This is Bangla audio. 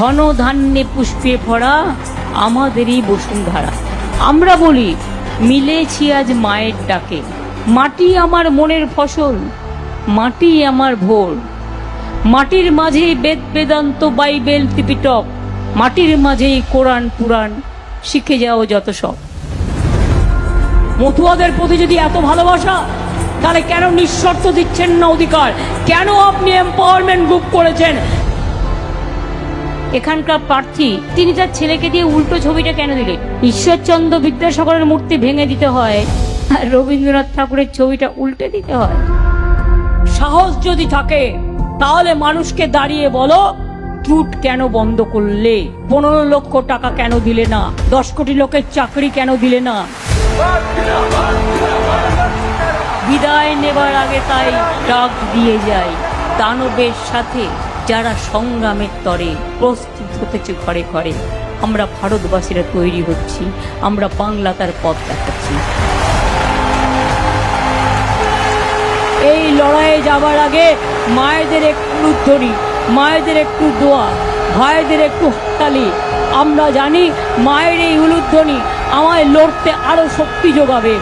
ঘন ধান্যে পুষ্পে ভরা আমাদেরই বসুন্ধরা। আমরা বলি, মিলেছি আজ মায়ের ডাকে। মাটি আমার মনের ফসল, মাটি আমার ভোর। মাটির মাঝেই বেদ বেদান্ত বাইবেল ত্রিপিটক, মাটির মাঝেই কোরআন পুরাণ, শিখে যাও যত সব। মতুয়াদের প্রতি যদি এত ভালোবাসা, তাহলে কেন নিঃশর্ত দিচ্ছেন না অধিকার? কেন আপনি এম্পাওয়ারমেন্ট গ্রুপ করেছেন? এখানকার প্রার্থী, তিনি তার ছেলেকে দিয়ে উল্টো ছবিটা কেন দিলেন? ঈশ্বরচন্দ্র বিদ্যাসাগরের মূর্তি ভেঙে দিতে হয় আর রবীন্দ্রনাথ ঠাকুরের ছবিটা উল্টে দিতে হয়। সাহস যদি থাকে, তাহলে মানুষকে দাঁড়িয়ে বলো ট্রুট কেন বন্ধ করলে? পনেরো লক্ষ টাকা কেন দিলে না? দশ কোটি লোকের চাকরি কেন দিলে না? বিদায় নেবার আগে তাই ডাক দিয়ে যায়। দানবের সাথে যারা সংগ্রামের তরে প্রস্তুত হতেছে ঘরে ঘরে, আমরা ভারতবাসীরা তৈরি হচ্ছি, আমরা বাংলা তার পথ দেখাচ্ছি। এই লড়াইয়ে যাবার আগে মায়েদের একটু ধরি মায়েদের একটু দোয়া, ভাইদের একটু হাতালি আমরা জানি মায়ের এই উলুধ্বনি আমায় লড়তে আরও শক্তি যোগাবে।